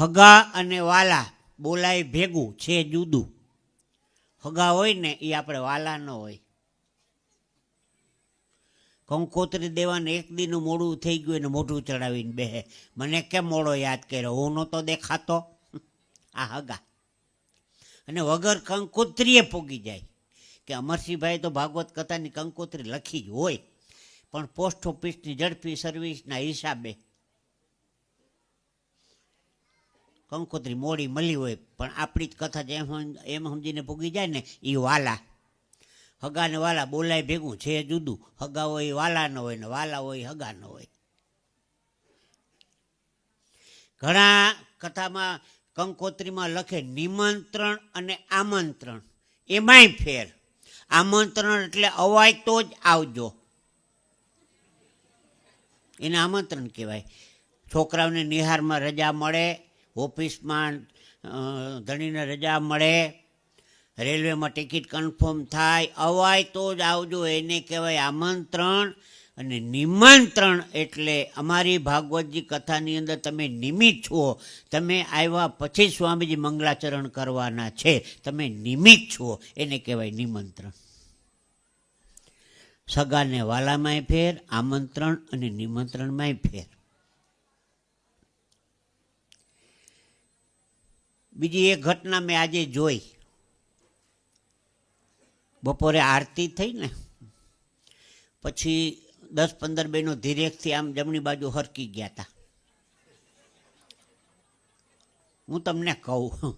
હગા અને વાલા બોલાય ભેગું છે જુદું. હગા હોય ને એ આપણે વાલા ન હોય. કંકોત્રી દેવાને એક દીનું મોડું થઈ ગયું એને મોઢું ચડાવીને બેહે. મને કેમ મોડો યાદ કર્યો? હું નહોતો દેખાતો. આ હગા. અને વગર કંકોત્રીએ પોગી જાય. કે અમરસિંહભાઈ તો ભાગવત કથાની કંકોત્રી લખી જ હોય. પણ પોસ્ટ ઓફિસની ઝડપી સર્વિસના હિસાબે કંકોત્રી મોડી મળી હોય, પણ આપણી જ કથા જેમ એમ સમજીને ભૂગી જાય ને એ વાલા. હગા ને વાલા બોલાય ભેગું, છે જુદું. હગા હોય વાલા ન હોય ને વાલા હોય હગા ન હોય. ઘણા કથામાં કંકોત્રીમાં લખે નિમંત્રણ અને આમંત્રણ. એમાંય ફેર. આમંત્રણ એટલે અવાય તો જ આવજો. એને આમંત્રણ કહેવાય. છોકરાઓને નિહારમાં રજા મળે ઓફિસમાં ધણીને રજા મળે, રેલવેમાં ટિકિટ કન્ફર્મ થાય, અવાય તો જ આવજો. એને કહેવાય આમંત્રણ અને નિમંત્રણ. એટલે અમારી ભાગવતજી કથાની અંદર તમે નિમિત્ત છો. તમે આવ્યા પછી સ્વામીજી મંગલાચરણ કરવાના છે. તમે નિમિત્ત છો. એને કહેવાય નિમંત્રણ. સગાને વાલામાંય ફેર, આમંત્રણ અને નિમંત્રણમાંય ફેર. બીજી એક ઘટના મેં આજે જોઈ. બપોરે આરતી થઈ ને, પછી દસ પંદર બહેનો ધીરેકથી આમ જમણી બાજુ હરકી ગયા હતા હું તમને કહું,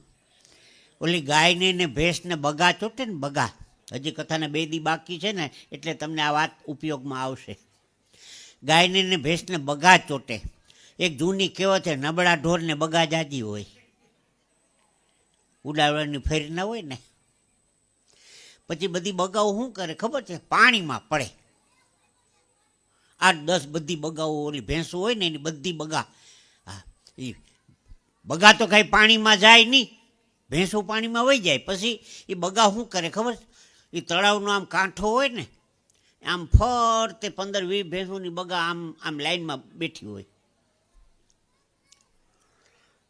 ઓલી ગાયને ને ભેંસને બગા ચોટે ને બગા, હજી કથાને બે દી બાકી છે ને, એટલે તમને આ વાત ઉપયોગમાં આવશે. ગાયને ને ભેંસને બગા ચોટે. એક જૂની કહેવત છે, નબળા ઢોરને બગા જાજી હોય. ઉડાડવાની ફેરી ના હોય ને. પછી બધી બગાઓ શું કરે ખબર છે? પાણીમાં પડે. આઠ દસ બધી બગાઓ, ઓલી ભેંસો હોય ને એની બધી બગા. હા એ બગા તો કાંઈ પાણીમાં જાય નહીં. ભેંસો પાણીમાં વહી જાય. પછી એ બગા શું કરે ખબર? એ તળાવનો આમ કાંઠો હોય ને, આમ ફરતે પંદર વીસ ભેંસોની બગા આમ આમ લાઈનમાં બેઠી હોય.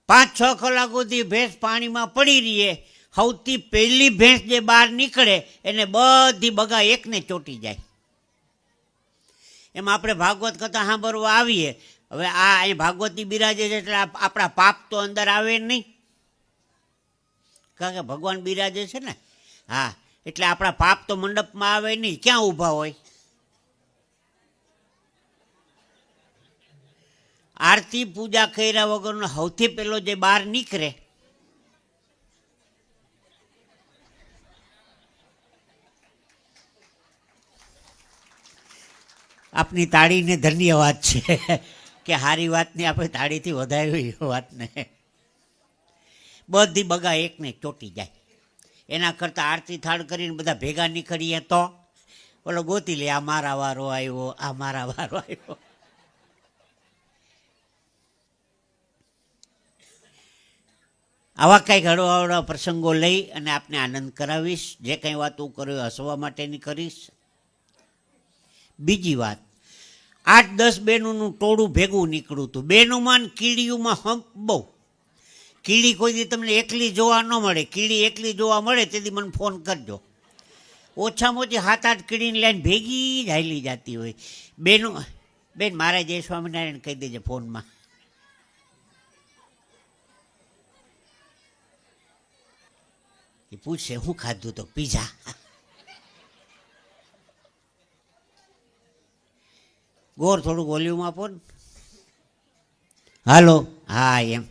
પાંચ છ કલાક સુધી ભેંસ પાણીમાં પડી રહીએ. સૌથી પહેલી ભેંસ જે બહાર નીકળે, એને બધી બગા એકને ચોટી જાય. એમ આપણે ભાગવત કથા સાંભળવા આવીએ. હવે આ અહીં ભાગવતી બિરાજે છે એટલે આપણા પાપ તો અંદર આવે નહીં. કારણ કે ભગવાન બિરાજે છે ને. હા, એટલે આપણા પાપ તો મંડપમાં આવે નહીં. ક્યાં ઊભા હોય? આરતી પૂજા કર્યા વગરનો સૌથી પહેલો જે બહાર નીકળે, આપની તાળીને ધન્યવાદ છે કે સારી વાતને આપણે તાળીથી વધાવી વાતને. બધી બગા એકને ચોટી જાય. એના કરતાં આરતી થાળ કરીને બધા ભેગા નીકળીએ તો, ઓલો ગોતી લે, આ મારા વારો આવ્યો, આ મારા વારો આવ્યો. આવા કંઈક ઘડવાવાળા પ્રસંગો લઈ અને આપને આનંદ કરાવીશ. જે કંઈ વાત હું કર્યો હસવા માટેની કરીશ. બીજી વાત, આઠ દસ બહેનોનું ટોળું ભેગું નીકળ્યું હતું. બહેનોમાં ને કીડીયુંમાં હંપ બહુ. કીડી કોઈ દી તમને એકલી જોવા ન મળે. કીડી એકલી જોવા મળે તેથી મને ફોન કરજો. ઓછામાં ઓછી સાત આઠ કીડીની લાઈન ભેગી જ હાલી જતી હોય. બેનું બેન, મારા જય સ્વામિનારાયણ કહી દેજે ફોનમાં. એ પૂછશે હું ખાધું તો? પીઝા? ગોર થોડુંક વોલ્યુમ આપો ને. હાલો. હા, એમ.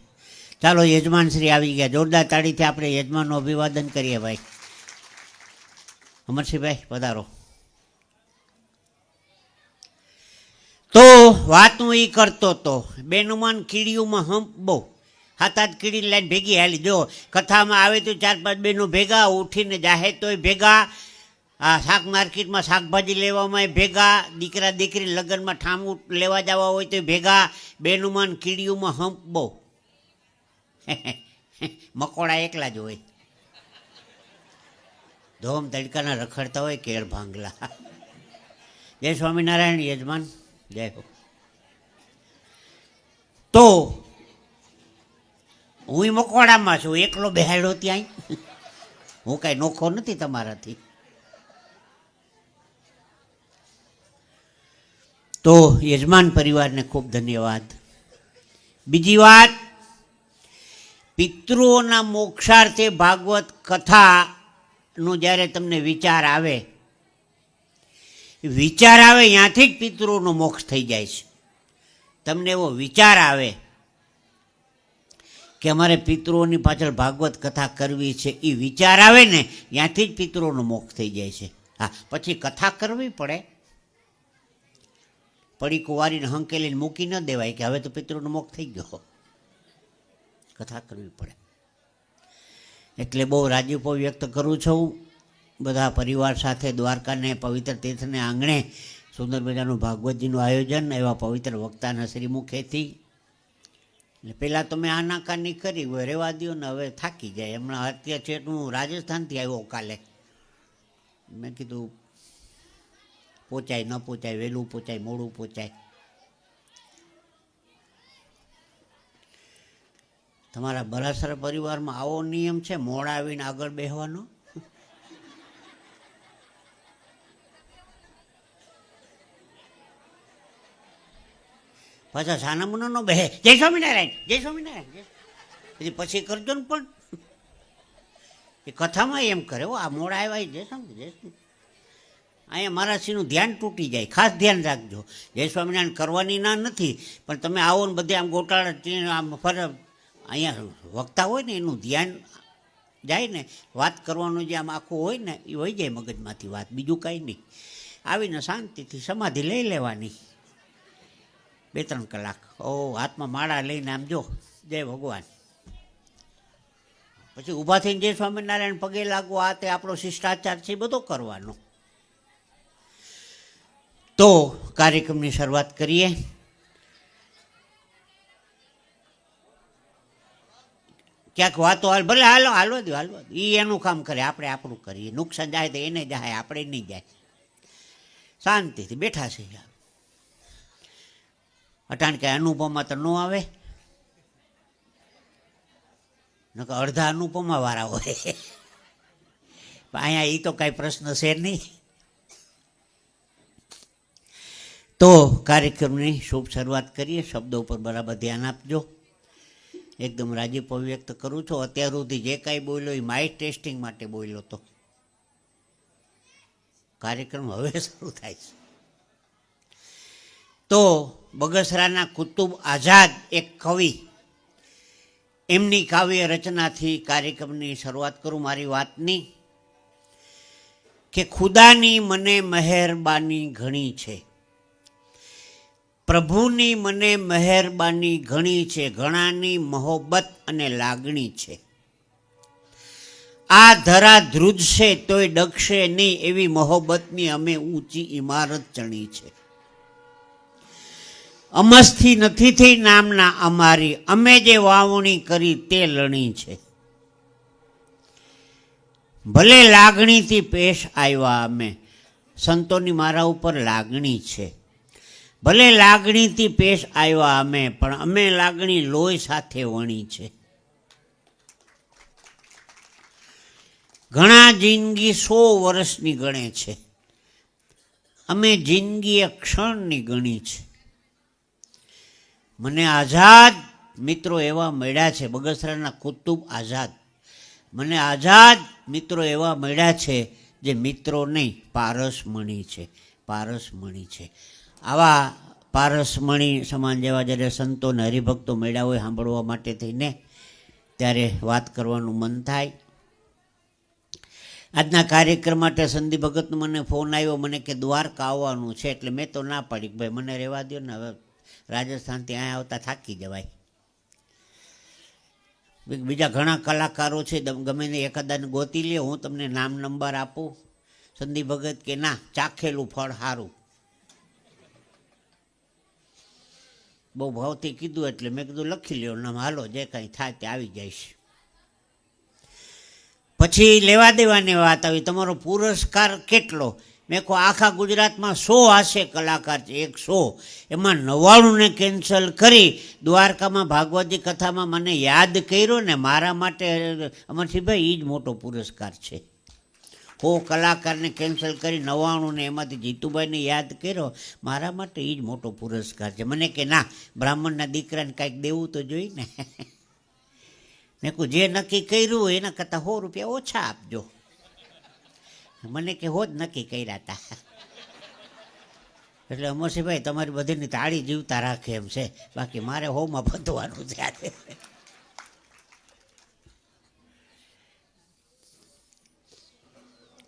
ચાલો યજમાન શ્રી આવી ગયા. જોરદાર તાળીથી આપણે યજમાનનું અભિવાદન કરીએ ભાઈ. અમરસિંહભાઈ, પધારો. તો વાત હું એ કરતો તો, બેનુમાન કીડીઓમાં હંપ બહુ. હાથ હાથ કીડી લાઈન ભેગી હાલી. જો કથામાં આવે તો ચાર પાંચ બેનો ભેગા, ઉઠીને જાહે તોય ભેગા. આ શાક માર્કેટમાં શાકભાજી લેવામાં ભેગા. દીકરા દીકરી લગ્નમાં ઠામું લેવા જવા હોય તો ભેગા. બેનુમાન કીડીઓમાં હંપ બહુ. મકોડા એકલા જ હોય. ધોમ તડકાના રખડતા હોય કેળ ભાંગલા. જય સ્વામિનારાયણ યજમાન. જય હો. તો હું મકવાડામાં છું, એકલો બેહાડો ત્યાં હું કાંઈ નોખો નથી તમારાથી. તો યજમાન પરિવારને ખૂબ ધન્યવાદ. બીજી વાત, પિતૃઓના મોક્ષાર્થે ભાગવત કથાનો જ્યારે તમને વિચાર આવે વિચાર આવે ત્યાંથી જ પિતૃઓનો મોક્ષ થઈ જાય છે. તમને એવો વિચાર આવે કે અમારે પિતૃઓની પાછળ ભાગવત કથા કરવી છે એ વિચાર આવે ને, ત્યાંથી જ પિતૃઓનો મોક્ષ થઈ જાય છે. હા, પછી કથા કરવી પડે. પડી કુંવારીને હંકેલીને મૂકી ન દેવાય કે હવે તો પિતૃનો મોક્ષ થઈ ગયો. કથા કરવી પડે. એટલે બહુ રાજીપો વ્યક્ત કરું છું. બધા પરિવાર સાથે દ્વારકાને પવિત્ર તીર્થને આંગણે સુંદર મજાનું ભાગવતજીનું આયોજન એવા પવિત્ર વક્તાના શ્રી મુખેથી એટલે પહેલાં તો મેં આનાકાની કરી હોય રહેવા દો ને હવે થાકી જાય. હમણાં અત્યારે છે હું રાજસ્થાનથી આવ્યો કાલે. મેં કીધું પહોંચાય ન પહોંચાય વહેલું પહોંચાય મોડું પહોંચાય તમારા બરાસર પરિવારમાં આવો નિયમ છે, મોડા આવીને આગળ બેસવાનો પાછા સાનામુનો નો બે. જય સ્વામિનારાયણ જય સ્વામિનારાયણ પછી પછી કરજો ને પણ. એ કથામાં એમ કરે આ મોડા આવ્યા જય સ્વામી જય અહીંયા મહારાજશ્રીનું ધ્યાન તૂટી જાય. ખાસ ધ્યાન રાખજો. જય સ્વામિનારાયણ કરવાની ના નથી, પણ તમે આવો ને બધે આમ ગોટાળા આમ ફર, અહીંયા વક્તા હોય ને, એનું ધ્યાન જાય ને, વાત કરવાનું જે આમ આખું હોય ને, એ હોય જાય મગજમાંથી વાત. બીજું કાંઈ નહીં. આવીને શાંતિથી સમાધિ લઈ લેવાની. બે ત્રણ કલાક. ઓ, હાથમાં માળા લઈને આમ જો, જય ભગવાન. પછી ઊભા થઈને જય સ્વામિનારાયણ પગે લાગવો આ તે આપણો શિષ્ટાચાર છે બધો કરવાનો. તો કાર્યક્રમની શરૂઆત કરીએ. ક્યાંક વાતો હાલ, ભલે હાલો હાલો દો હાલો એ એનું કામ કરે, આપણે આપણું કરીએ. નુકસાન જાય તો એને જાય, આપણે નહીં જાય. શાંતિથી બેઠા છે. અટાણ કે અનુપમા તો ન આવે. નકર અડધા અનુપમા વાળા હોય. અહીંયા એ તો કાંઈ પ્રશ્ન છે નહીં. તો કાર્યક્રમની શુભ શરૂઆત કરીએ. શબ્દો ઉપર બરાબર ધ્યાન આપજો. એકદમ રાજીપો વ્યક્ત કરું છું. અત્યાર સુધી જે કાંઈ બોલ્યો એ માય ટેસ્ટિંગ માટે બોલ્યો હતો કાર્યક્રમ હવે શરૂ થાય છે. તો બગસરાના કુતુબ આઝાદ એક કવિ, એમની કાવ્ય રચનાથી કાર્યક્રમની શરૂઆત કરું મારી વાતની, કે ખુદાની મને મહેરબાની ઘણી છે. પ્રભુની મને મહેરબાની ઘણી છે, ઘણાની મહોબત અને લાગણી છે. આ ધરા ધ્રુજશે તોય ડગશે નહીં એવી મહોબતની અમે ઊંચી ઇમારત ચણી છે. અમસ્થી નથી થઈ નામના અમારી. અમે જે વાવણી કરી તે લણી છે. ભલે લાગણીથી પેશ આવ્યા અમે. સંતોની મારા ઉપર લાગણી છે. ભલે લાગણીથી પેશ આવ્યા અમે, પણ અમે લાગણી લોહી સાથે વણી છે. ઘણા જિંદગી સો વર્ષની ગણે છે. અમે જિંદગી ક્ષણની ગણી છે. મને આઝાદ મિત્રો એવા મળ્યા છે, બગસરાના કુતુબ આઝાદ. મને આઝાદ મિત્રો એવા મળ્યા છે જે મિત્રો નહીં પારસમણી છે પારસમણી છે. આવા પારસમણી સમાન જેવા જ્યારે સંતો અને હરિભક્તો મળ્યા હોય સાંભળવા માટે થઈને, ત્યારે વાત કરવાનું મન થાય. આજના કાર્યક્રમ માટે સંદીપ ભગતનો મને ફોન આવ્યો, મને કે દ્વારકા આવવાનું છે, એટલે મેં તો ના પાડી ભાઈ મને રહેવા દો ને, હવે રાજસ્થાનથી અહીંયા આવતા થાકી જવાય. બીજા ઘણા કલાકારો છે ગમે ને એકાદાને ગોતી લે, હું તમને નામ નંબર આપું. સંદીપ ભગત કે ના, ચાખેલું ફળ સારું બહુ ભાવથી કીધું એટલે મેં કીધું, લખી લ્યો, નામ હાલો, જે કાંઈ થાય તે આવી જઈશ. પછી લેવા દેવાની વાત આવી, તમારો પુરસ્કાર કેટલો? મેં કહું, આખા ગુજરાતમાં સો હાસ્ય કલાકાર છે, એક સો. એમાં નવ્વાણુંને કેન્સલ કરી દ્વારકામાં ભાગવતી કથામાં મને યાદ કર્યો ને મારા માટે, અમરસિંહભાઈ એ જ મોટો પુરસ્કાર છે. હો કલાકારને કેન્સલ કરી નવ્વાણુંને એમાંથી જીતુભાઈને યાદ કર્યો, મારા માટે એ જ મોટો પુરસ્કાર છે. મને કે, ના, બ્રાહ્મણના દીકરાને કાંઈક દેવું તો જોઈ ને મેં કહું, જે નક્કી કર્યું એના કરતાં સો રૂપિયા ઓછા આપજો. મને કે હોજ નક્કી કર્યા હતા એટલે અમરસિંહભાઈ, તમારી બધીની તાળી જીવતા રાખે એમ છે. બાકી મારે હોમાં બધવાનું છે આજે.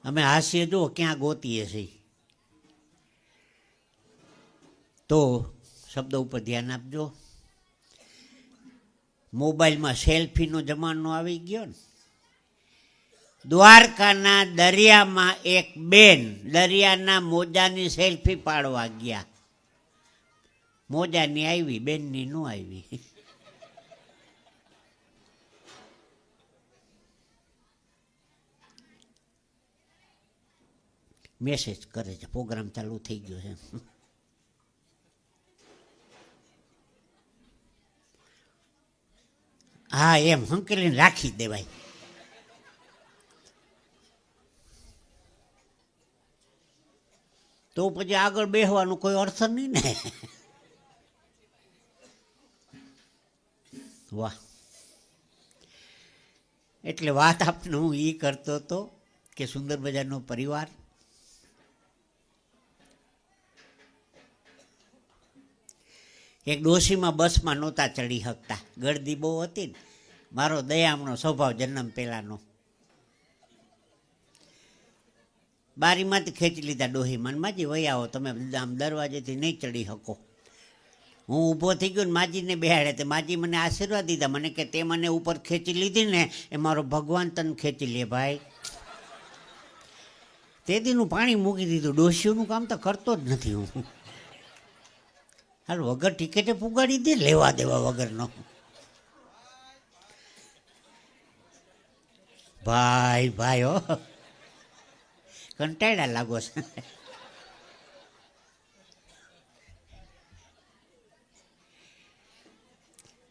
અમે હાસ્ય જો ક્યાં ગોતીએ છીએ. તો શબ્દ ઉપર ધ્યાન આપજો. મોબાઈલમાં સેલ્ફીનો જમાનો આવી ગયો ને. દ્વારકાના દરિયામાં એક બેન દરિયાના મોજાની સેલ્ફી પાડવા ગયા. મોજાની આવી, બેનની ન આવી. મેસેજ કરે છે, પ્રોગ્રામ ચાલુ થઈ ગયો છે. હા, એમ હંકલીને રાખી દેવાય. તો પછી આગળ બેસવાનું કોઈ અર્થ નહીં ને. વાહ. એટલે વાત આપને હું એ કરતો હતો કે સુંદર બજારનો પરિવાર. એક ડોશીમાં બસમાં નહોતા ચડી શકતા. ગળદી બહુ હતી ને. મારો દયામણો સ્વભાવ જન્મ પહેલાંનો. બારીમાંથી ખેંચી લીધા ડોહી માજી વહી આવો, તમે આમ દરવાજેથી નહીં ચડી શકો. હું ઊભો થઈ ગયો ને માજીને બેહાડે, તે માજી મને આશીર્વાદ દીધા, મને કે, તે મને ઉપર ખેંચી લીધી ને, એ મારો ભગવાન તને ખેંચી લે ભાઈ. તે દીનું પાણી મૂકી દીધું. ડોશીઓનું કામ તો કરતો જ નથી હું. હાલ વગર ટિકિટે પુગાડી દે, લેવા દેવા વગરનો. ભાઈ ભાઈ, હો. કંટાળ્યા લાગો છે.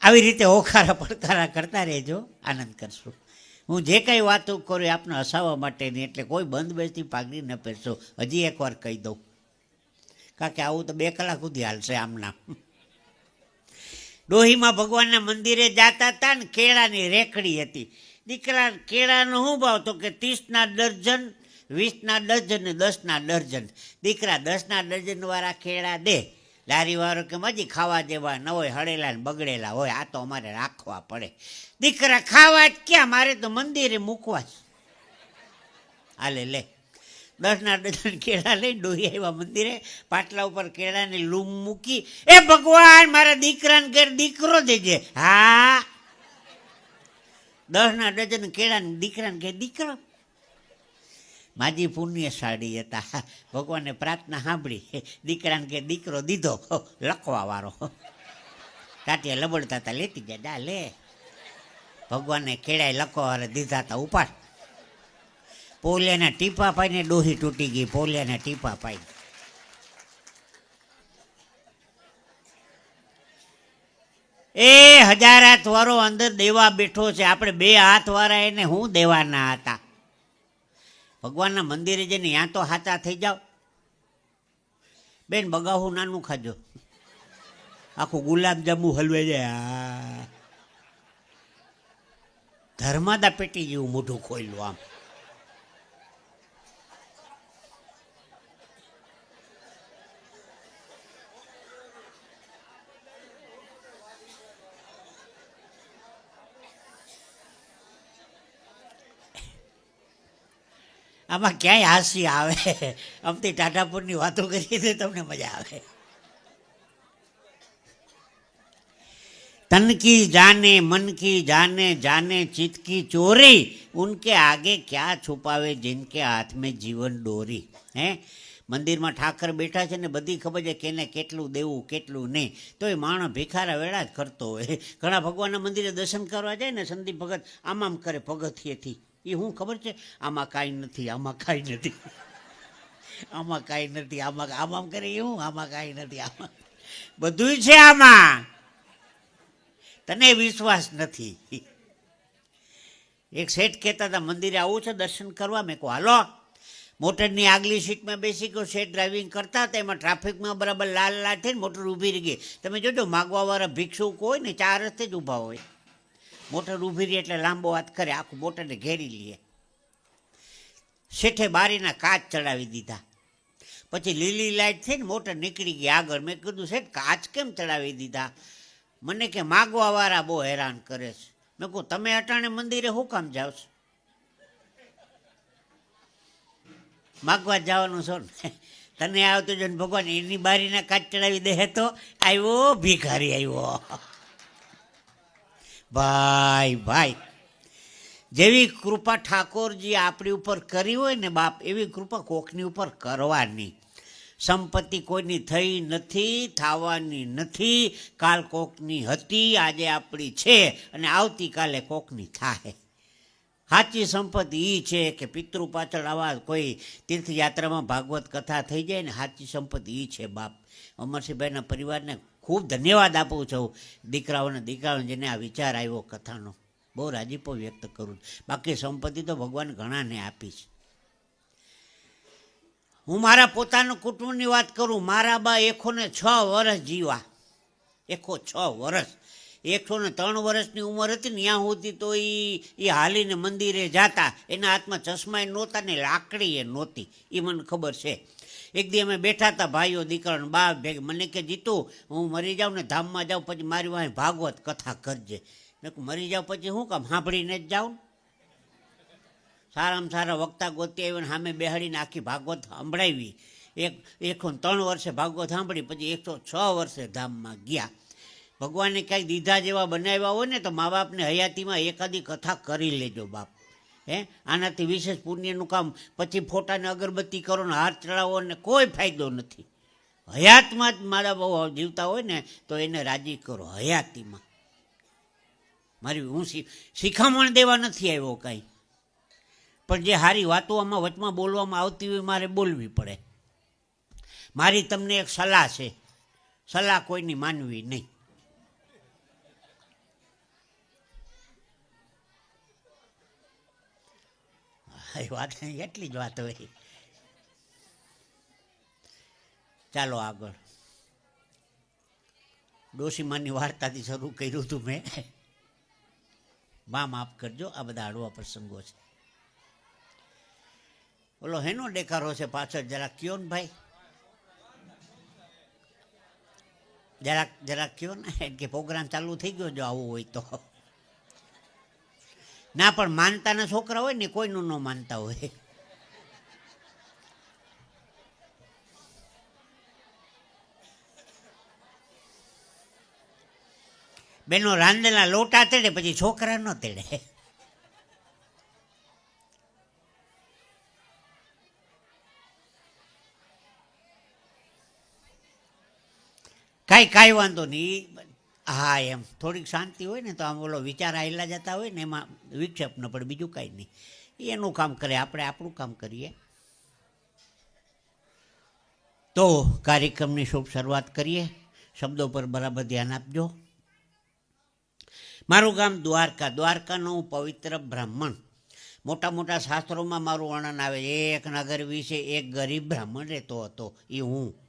આવી રીતે ઓખારા પડકારા કરતા રહેજો. આનંદ કરશું. હું જે કંઈ વાતો કરું આપને હસાવવા માટેની એટલે કોઈ બંધ બેસતી પાઘડી ન પહેરશો. હજી એકવાર કહી દઉં. કારણ કે આવું તો બે કલાક સુધી હાલશે આમના. ડોહીમાં ભગવાનના મંદિરે જાતા હતા ને કેળાની રેકડી હતી. દીકરા કેળાનો શું ભાવ? તો કે ત્રીસના દર્જન વીસના ડઝન દસના ડર્જન દીકરા દસના ડઝન વાળા કેળા દે. લારીવાળો કે મજી ખાવા જેવા ન હોય, હળેલા ને બગડેલા હોય, આ તો અમારે રાખવા પડે. દીકરા ખાવા જ ક્યાં? મારે તો મંદિરે મૂકવા જ. હાલે, લે. દસના ડઝન કેળા લઈ ડોહી આવ્યા મંદિરે. પાટલા ઉપર કેળાની લૂમ મૂકી, એ ભગવાન, મારા દીકરાને ઘેર દીકરો દેજે. હા. દસના ડઝન કેળાને દીકરાને ઘેર દીકરો. માજી પુણ્યશાળી હતા. ભગવાને પ્રાર્થના સાંભળી. દીકરાને કે, દીકરો દીધો. લખવા વાળો. ટાટિયા લબડતા હતા લેતી ગયા. ડા લે. ભગવાને લખવા વાળા દીધા હતા ઉપાડ. પોલિયાના ટીપા પાઈને ડોહી તૂટી ગઈ. પોલિયાના ટીપા પાઈ એ હજાર હાથ વાળો અંદર દેવા બેઠો છે. આપણે બે હાથ વાળા એને હું દેવાના હતા? ભગવાનના મંદિરે જઈને ત્યાં તો હાચા થઈ જાઓ. બેન બગાવું નાનું ખાજો. આખું ગુલાબજાંબુ હલવાઈ જાય ધર્માદા પેટી જેવું મોઢું ખોલ્યું આમ. આમાં ક્યાંય હાસ્ય આવે? અમથી ટાટાપુરની વાતો કરીએ તો તમને મજા આવે. તનકી જાને મનકી જાને જાને ચિતકી ચોરી, ઉનકે આગે ક્યાં છુપાવે જિનકે હાથ મેં જીવન દોરી? હે? મંદિરમાં ઠાકર બેઠા છે ને બધી ખબર છે કેને કેટલું દેવું, કેટલું નહીં. તો એ માણસ ભિખારા વેળા જ કરતો હોય. ઘણા ભગવાનના મંદિરે દર્શન કરવા જાય ને સંદીપ ભગત આમ આમ કરે પગથિયેથી એ હું ખબર છે? આમાં કાંઈ નથી, આમાં કાંઈ નથી. આમાં કાંઈ નથી, આમાં આમ આમ કરે એવું, આમાં કાંઈ નથી, આમાં બધુંય છે આમાં. તને વિશ્વાસ નથી. એક શેઠ કહેતા હતા, મંદિરે આવું છે, દર્શન કરવા. મેં કહું, હાલો. મોટરની આગલી સીટમાં બેસી ગયો, શેઠ ડ્રાઇવિંગ કરતા હતા, એમાં ટ્રાફિકમાં બરાબર લાલ લાલ થઈને મોટર ઊભી રહી ગઈ. તમે જોજો, માગવાવાળા ભિક્ષુક હોય ને, ચાર રસ્તે જ ઊભા હોય. મોટર ઊભી રહી એટલે લાંબો હાથ કરે, આખું મોટરને ઘેરી લે. શેઠે બારીના કાચ ચડાવી દીધા. પછી લીલી લાઈટ થઈને મોટર નીકળી ગઈ આગળ. મેં કીધું, શેઠ, કાચ કેમ ચડાવી દીધા? મને કે, માગવાવાળા બહુ હેરાન કરે છે. મેં કહું, તમે અટાણે મંદિરે શું કામ જાઓ છો? માગવા જવાનું છો ને. તને આવતો જો ભગવાન એની બારીના કાચ ચડાવી દે તો? આવ્યો, ભિખારી આવ્યો. ભાઈ ભાઈ જેવી કૃપા ઠાકોરજી આપણી ઉપર કરી હોય ને બાપ, એવી કૃપા કોકની ઉપર કરવાની. સંપત્તિ કોઈની થઈ નથી, થવાની નથી, કાલ કોકની હતી, આજે આપણી છે અને આવતીકાલે કોકની થાય સાચી સંપત્તિ એ છે કે પિતૃ પાછળ આવા કોઈ તીર્થયાત્રામાં ભાગવત કથા થઈ જાય ને, સાચી સંપત્તિ એ છે બાપ. અમરસિંહભાઈના પરિવારને ખૂબ ધન્યવાદ આપું છું દીકરાઓને દીકરાઓને જેને આ વિચાર આવ્યો કથાનો. બહુ રાજીપો વ્યક્ત કરું. છું. બાકી સંપત્તિ તો ભગવાન ઘણાને આપી છે. હું મારા પોતાના કુટુંબની વાત કરું. મારા બા એકો ને છ વર્ષ જીવા. એકો છ વર્ષ એકસો ને ત્રણ વર્ષની ઉંમર હતી ને ત્યાં સુધી તો એ એ હાલીને મંદિરે જાતા. એના હાથમાં ચશ્માએ નહોતા ને લાકડી એ નહોતી. એ મને ખબર છે. એક દી અમે બેઠા હતા, ભાઈઓ દીકરાને બા ભેગ. મને કે, જીતું, હું મરી જાઉં ને ધામમાં જાઉં, પછી મારી વાંહે ભાગવત કથા કરજે. મેં મરી જાઉં પછી શું કામ? સાંભળીને જ જાઉં સારામાં સારા વક્તા ગોતી આવીને સામે બેહાડીને આખી ભાગવત સંભળાવી. એક એકસો ને ત્રણ વર્ષે ભાગવત સાંભળી, પછી એકસો છ વર્ષે ધામમાં ગયા. ભગવાને કાંઈ દીધા જેવા બનાવ્યા હોય ને, તો મા બાપને હયાતીમાં એકાદી કથા કરી લેજો બાપ. હે? આનાથી વિશેષ પુણ્યનું કામ. પછી ફોટાને અગરબત્તી કરો ને હાથ ચડાવો ને કોઈ ફાયદો નથી. હયાતમાં જ મારા બહુ જીવતા હોય ને, તો એને રાજી કરો, હયાતીમાં. મારી હું શિખામણ દેવા નથી આવ્યો કાંઈ. પણ જે સારી વાતો આમાં વચમાં બોલવામાં આવતી હોય મારે બોલવી પડે. મારી તમને એક સલાહ છે. સલાહ કોઈની માનવી નહીં. વાત એટલી જ વાત હોય. ચાલો આગળ. ડોશીમાની વાર્તાથી શરૂ કર્યું હતું મેં. મા માફ કરજો, આ બધા હળવા પ્રસંગો છે. ઓલો હેનો દેખારો છે પાછળ, જરાક કયો ને ભાઈ? જરાક જરાક કયો ને? કે પ્રોગ્રામ ચાલુ થઈ ગયો જો આવું હોય તો. ના, પણ માનતાના છોકરા હોય ને કોઈનું ન માનતા હોય. બેનો રાંધેલા લોટા તેડે, પછી છોકરા ન તેડે. કાંઈ કાંઈ વાંધો નહીં. હા, એમ. થોડીક શાંતિ હોય ને તો આમ ઓલો વિચાર આવેલા જતા હોય ને એમાં વિક્ષેપ ન પડે, બીજું કાંઈ નહીં. એનું કામ કરે, આપણે આપણું કામ કરીએ. તો કાર્યક્રમની શુભ શરૂઆત કરીએ. શબ્દો પર બરાબર ધ્યાન આપજો. મારું ગામ દ્વારકા. દ્વારકાનું પવિત્ર બ્રાહ્મણ. મોટા મોટા શાસ્ત્રોમાં મારું વર્ણન આવે એક નગર વિશે એક ગરીબ બ્રાહ્મણ રહેતો હતો. એ હું.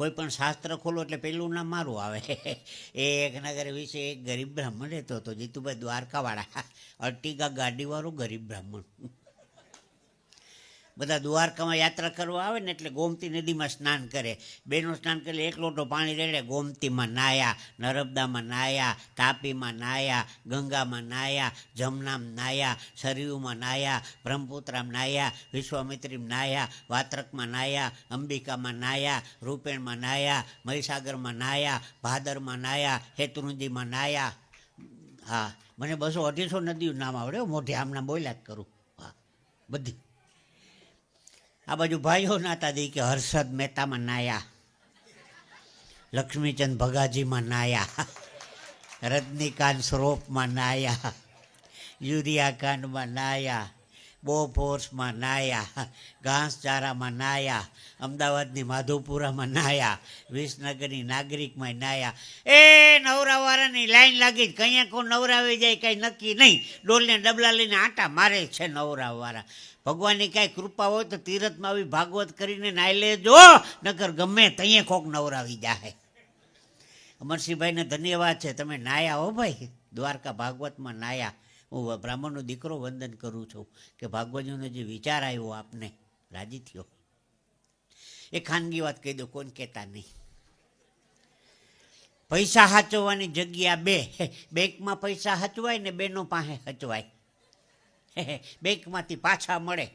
કોઈ પણ શાસ્ત્ર ખોલો એટલે પેલું નામ મારું આવે. એક નગર વિશે એક ગરીબ બ્રાહ્મણ રહેતો હતો, જીતુભાઈ દ્વારકાવાળા. અર્ટિગા ગાડીવાળો ગરીબ બ્રાહ્મણ. બધા દ્વારકામાં યાત્રા કરવા આવે ને એટલે ગોમતી નદીમાં સ્નાન કરે. બેનો સ્નાન કરે એક લોટો પાણી રેડે, ગોમતીમાં નાયા, નર્મદામાં નાયા, તાપીમાં નાયા, ગંગામાં નાયા, જમનામાં નાયા, સરયુમાં નાયા, બ્રહ્મપુત્રામાં નાયા, વિશ્વામિત્રીમાં નાયા, વાત્રકમાં નાયા, અંબિકામાં નાયા, રૂપેણમાં નાયા, મહીસાગરમાં નાયા, ભાદરમાં નાયા, હેતુરુંજીમાં નાયા. હા, મને બસો અઢીસો નદીઓ નામ આવડે મોઢે આમના બોલ્યા જ કરું. હા, બધી. આ બાજુ ભાઈઓ નાતા દી કે હર્ષદ મહેતામાં નાયા. લક્ષ્મીચંદ ભગાજીમાં નાયા. રજનીકાંત સ્વરૂપમાં નાયા. યુરિયાકાંડમાં નાયા. બોફોર્સમાં નાયા. ઘાસચારામાં નાયા. અમદાવાદની માધુપુરામાં નાયા. વિસનગરની નાગરિકમાં નાયા. એ નવરાવાળાની લાઈન લાગી કંઈ કોઈ નવરાવી જાય, કંઈ નક્કી નહીં. ડોલને ડબલા લઈને આટા મારે છે નવરાવાળા. ભગવાનની કાંઈ કૃપા હોય તો તીરથમાં આવી ભાગવત કરીને નાઈ લેજો નગર ગમે તઈએ કોક નવરાવી જાય અમરસિંહભાઈને ધન્યવાદ છે, તમે નાયા હો ભાઈ, દ્વારકા ભાગવતમાં નાયા. હું બ્રાહ્મણનો દીકરો વંદન કરું છું કે ભાગવતજીનો જે વિચાર આવ્યો આપને, રાજી થયો. એ ખાનગી વાત કહી દો કોણ કહેતા નહીં. પૈસા સાચવવાની જગ્યા બે, બેંકમાં પૈસા હચવાય ને બેનો પાસે હચવાય. બેંકમાંથી પાછા મળે.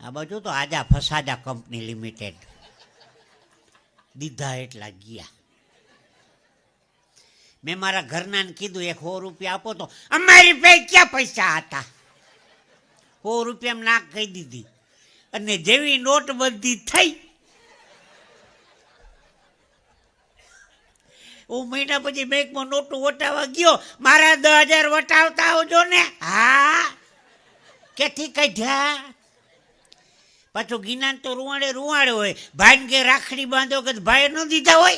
આ બાજુ તો આજા ફસાજા કંપની લિમિટેડ. દીધા એટલા ગયા. મેં મારા ઘરનાને કીધું, એક સો રૂપિયા આપો તો. અમારી પાસે ક્યાં પૈસા હતા? સો રૂપિયા નાક કહી દીધી. અને જેવી નોટબંધી થઈ હું મહિના પછી બેંકમાં નોટું વટાવવા ગયો, મારા દસ હજાર વટાવતા આવજો ને. હા. કેથી કાઢ્યા? પાછું ગિનાન તો રૂવાડે રૂવાડે હોય. ભાઈને કે રાખડી બાંધો કે ભાઈ ન દીધા હોય?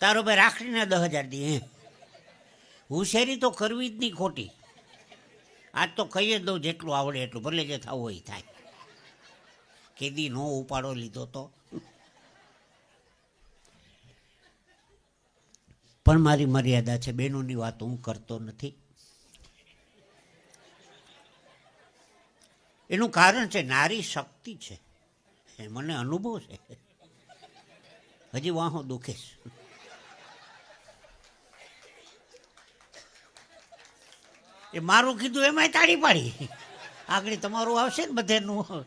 તારો ભાઈ રાખડીના દસ હજાર દે હુશેરી તો કરવી જ નહીં ખોટી. આજ તો કહીએ દઉં જેટલું આવડે એટલું, ભલે જે થવું હોય થાય. કેદી નો ઉપાડો લીધો તો. પણ મારી મર્યાદા છે. બહેનોની વાત હું કરતો નથી. એનું કારણ છે, નારી શક્તિ છે. મને અનુભવ છે. હજી વાહો દુખે છે. એ મારું કીધું, એમાંય તાળી પાડી. આગળ તમારું આવશે ને બધેનું.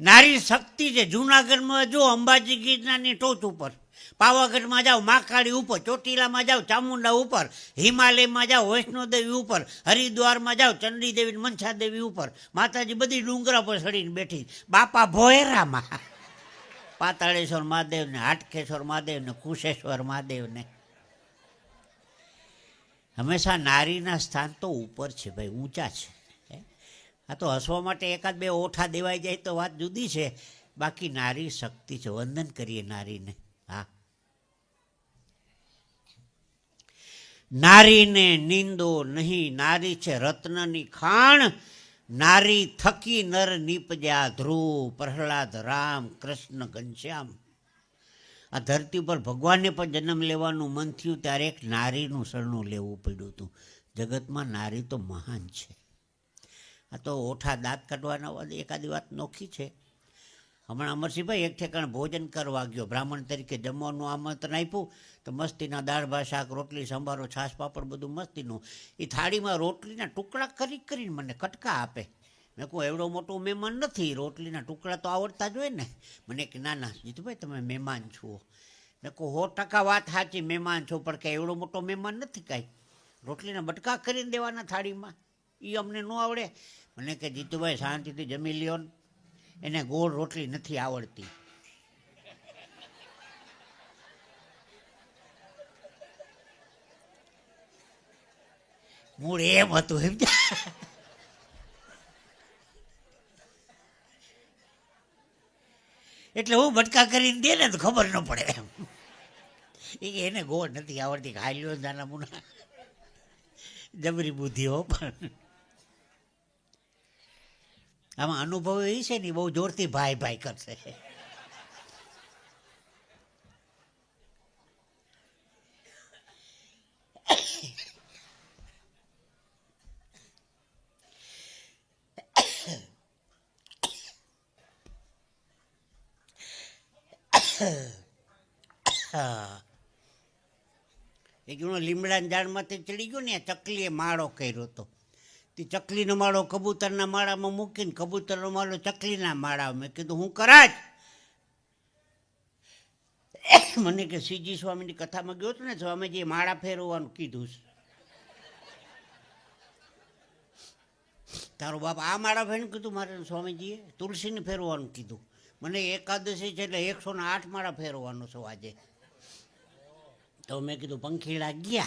નારી શક્તિ છે. જૂનાગઢમાં જો અંબાજી ગીરનાની ટોચ ઉપર પાવાગઢમાં જાઓ, માકાળી ઉપર, ચોટીલામાં જાઓ, ચામુંડા ઉપર, હિમાલયમાં જાઓ, વૈષ્ણોદેવી ઉપર, હરિદ્વારમાં જાઓ, ચંડીદેવી, મનસાદેવી ઉપર. માતાજી બધી ડુંગરા પર ચડીને બેઠી. બાપા ભોયરામાં. પાતાળેશ્વર મહાદેવને, હાટકેશ્વર મહાદેવને, કુશેશ્વર મહાદેવને. હંમેશા નારીના સ્થાન તો ઉપર છે ભાઈ, ઊંચા છે? આ તો હસવા માટે એકાદ બે ઓઠા દેવાઈ જાય તો વાત જુદી છે. બાકી નારી શક્તિ છે, વંદન કરીએ નારીને. હા. નારીને નિંદો નહીં, નારી છે રત્નની ખાણ. નારી થકી નર નીપજ્યા ધ્રુવ, પ્રહલાદ, રામ, કૃષ્ણ, ઘનશ્યામ. આ ધરતી પર ભગવાનને પણ જન્મ લેવાનું મન થયું ત્યારે એક નારીનું શરણું લેવું પડ્યું હતું. જગતમાં નારી તો મહાન છે. આ તો ઓઠા દાંત કાઢવાના એકાદી વાત નોખી છે. હમણાં અમરસિંહભાઈ એક ઠેકાણે ભોજન કરવા ગયો. બ્રાહ્મણ તરીકે જમવાનું આમંત્રણ આપ્યું. તો મસ્તીના દાળ, ભાત, શાક, રોટલી, સંભારો, છાશ, પાપડ બધું મસ્તીનું. એ થાળીમાં રોટલીના ટુકડા કરી કરીને મને કટકા આપે. મેં કહું, એવડો મોટો મહેમાન નથી. રોટલીના ટુકડા તો આવડતા જ હોય ને. મને કે, ના ના, જીતુભાઈ, તમે મહેમાન છો. મેં કહું સો ટકા વાત સાચી, મહેમાન છો, પણ કે એવડો મોટો મહેમાન નથી કાંઈ. રોટલીના બટકા કરીને દેવાના થાળીમાં. એ અમને ન આવડે. મને કે, જીતુભાઈ, શાંતિથી જમી લ્યો ને. એને ગોળ રોટલી નથી આવડતી. મૂળ એમ હતું, એમ એટલે હું બટકા કરીને દે ને તો ખબર ન પડે એમ. એ એને ગોળ નથી આવડતી ખાઈ લ્યો મુના. જબરી બુદ્ધિ હો પણ. આમાં અનુભવ એ છે ને બહુ જોરથી ભાઈ ભાઈ કરશે. એક જણો લીમડાના ઝાડમાંથી ચડી ગયો ને, ચકલીએ માળો કર્યો હતો. તે ચકલીનો માળો કબૂતરના માળામાં મૂકીને કબૂતરનો માળો ચકલીના માળામાં. મેં કીધું, હું કરાજ. મને કે, શ્રીજી સ્વામીની કથામાં ગયો હતો ને, સ્વામીજીએ માળા ફેરવવાનું કીધું છે. તારો બાપ આ માળા ફેરને કીધું મારે સ્વામીજીએ? તુલસીને ફેરવવાનું કીધું. મને એકાદશી છે એટલે એકસો ને આઠ માળા ફેરવવાનું છે આજે. તો મેં કીધું, પંખીડા ગયા.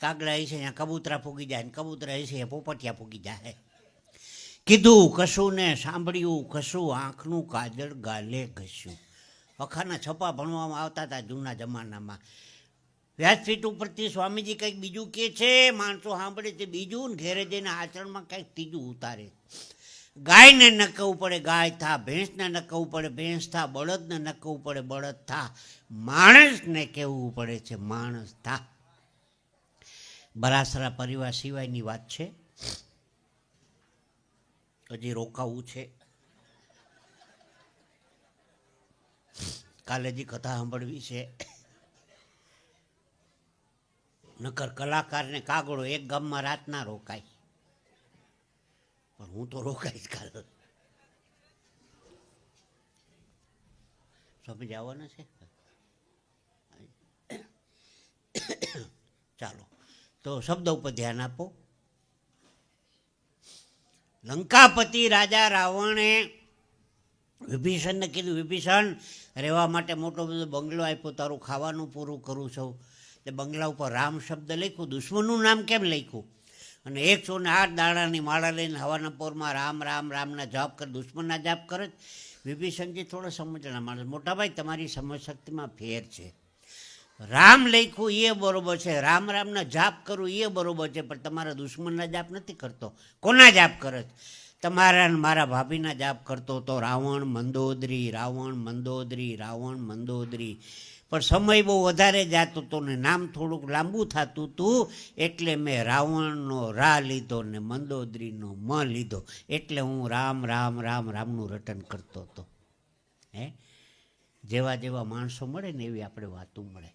કાગડા હશે, અહીંયા કબૂતરા ફૂગી જાય ને કબૂતરા હશે, અહીંયા પોપટિયા ફૂગી જાય. કીધું, કશું ને સાંભળ્યું, કશું આંખનું કાજળ ગાલે ઘસ્યું. વખાના છપા ભણવામાં આવતા હતા જૂના જમાનામાં. વ્યાસપીઠ ઉપરથી સ્વામીજી કંઈક બીજું કે છે, માણસો સાંભળે છે બીજું ને ઘેરે જઈને આચરણમાં કંઈક ત્રીજું ઉતારે. ગાયને નકવું પડે, ગાય થા, ભેંસને નકવું પડે, ભેંસ થા, બળદને નકવું પડે, બળદ થા. માણસને કહેવું પડે છે, માણસ થા. બરાસરા પરિવાર સિવાયની વાત છે? હજી રોકાવું છે? કાલે જે કથા સાંભળવી છે. નકર કલાકારને કાગળો એક ગામમાં રાત ના રોકાય. પણ હું તો રોકાઈશ કાલ. સમજ આવવાના છે? ચાલો. તો શબ્દ ઉપર ધ્યાન આપો. લંકાપતિ રાજા રાવણે વિભીષણને કીધું, વિભીષણ, રહેવા માટે મોટો બધો બંગલો આપ્યો, તારું ખાવાનું પૂરું કરું છું. તે બંગલા ઉપર રામ શબ્દ લખ્યું, દુશ્મનનું નામ કેમ લખ્યું? અને એકસો ને આઠ દાડાની માળા લઈને હવાના પોરમાં રામ રામ, રામના જાપ કર, દુશ્મનના જાપ કરે જ. વિભીષણજી થોડો સમજણા માણસ. મોટાભાઈ, તમારી સમજશક્તિમાં ફેર છે. રામ લખ્યું એ બરોબર છે, રામ રામના જાપ કરવું એ બરોબર છે, પણ તમારા દુશ્મનના જાપ નથી કરતો. કોના જાપ કરે તમારા મારા ભાભીના જાપ કરતો તો રાવણ મંદોદરી રાવણ મંદોદરી રાવણ મંદોદરી. પણ સમય બહુ વધારે જાતો હતો ને નામ થોડુંક લાંબુ થતું હતું એટલે મેં રાવણનો રા લીધો ને મંદોદરીનો મ લીધો. એટલે હું રામ રામ રામ, રામનું રટન કરતો હતો. હે? જેવા જેવા માણસો મળે ને એવી આપણે વાતું મળે.